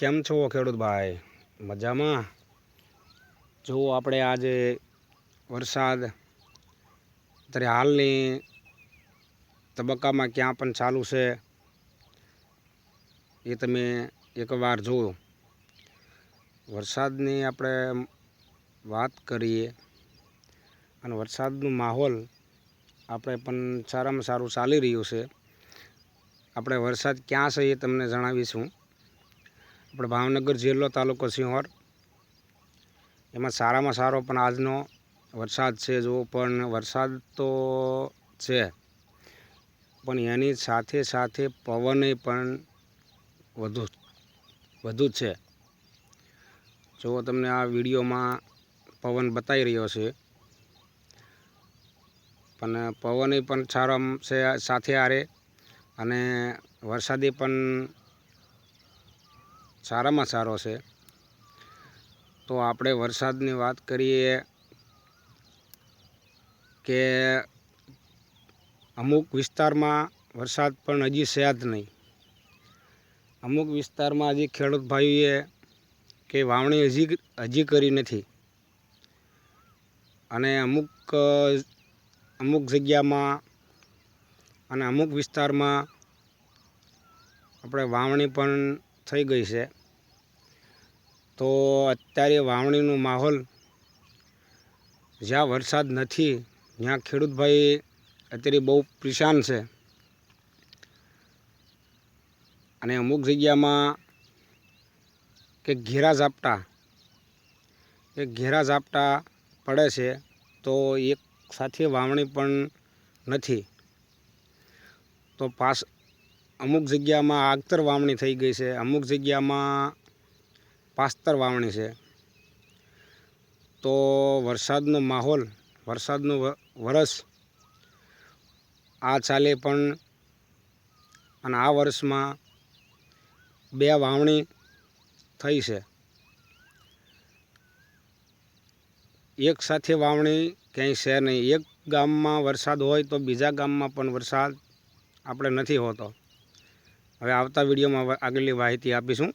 કેમ છો ખેડૂત ભાઈ? મજામાં? જો આપણે આજે વરસાદ, અત્યારે હાલની તબક્કામાં ક્યાં પણ ચાલુ છે એ તમે એકવાર જુઓ. વરસાદની આપણે વાત કરીએ અને વરસાદનું માહોલ આપણે પણ સારામાં સારું ચાલી રહ્યું છે. આપણે વરસાદ ક્યાં છે એ તમને જણાવીશું. આપણે ભાવનગર જિલ્લો તાલુકો સિંહોર. એમાં સારામાં સારો પણ આજનો વરસાદ છે જો પણ વરસાદ તો છે. પણ એની સાથે સાથે પવન પણ વધુ વધુ છે. જો તમને આ વિડીયોમાં પવન બતાવી રહ્યો છે. પણ પવન પણ સારો છે, સાથે આરે અને વરસાદી પણ સારામાં સારો છે. તો આપણે વરસાદની વાત કરીએ કે અમુક વિસ્તારમાં વરસાદ પણ હજી છે જ નહીં. અમુક વિસ્તારમાં હજી ખેડૂત ભાઈઓએ કે વાવણી હજી હજી કરી નથી. અને અમુક અમુક જગ્યામાં અને અમુક વિસ્તારમાં આપણે વાવણી પણ થઈ ગઈ છે. તો અત્યારે વાવણીનો માહોલ જ્યાં વરસાદ નથી, ત્યાં ખેડૂતભાઈ અત્યારે બહુ પરેશાન છે. અને અમુક જગ્યામાં કે ઘેરા ઝાપટા એ ઘેરા ઝાપટા પડે છે, તો એક સાથે વાવણી પણ નથી. તો પાસ અમુક જગ્યામાં આગતર વાવણી થઈ ગઈ છે, અમુક જગ્યામાં પાસ્તર વાવણી છે. તો વરસાદનો માહોલ, વરસાદનો વરસ આ ચાલે પણ અને આ વર્ષમાં બે વાવણી થઈ છે. એક સાથે વાવણી ક્યાંય છે નહીં. એક ગામમાં વરસાદ હોય તો બીજા ગામમાં પણ વરસાદ આપણે નથી હોતો. હવે આવતા વિડીયોમાં આગળની માહિતી આપીશું.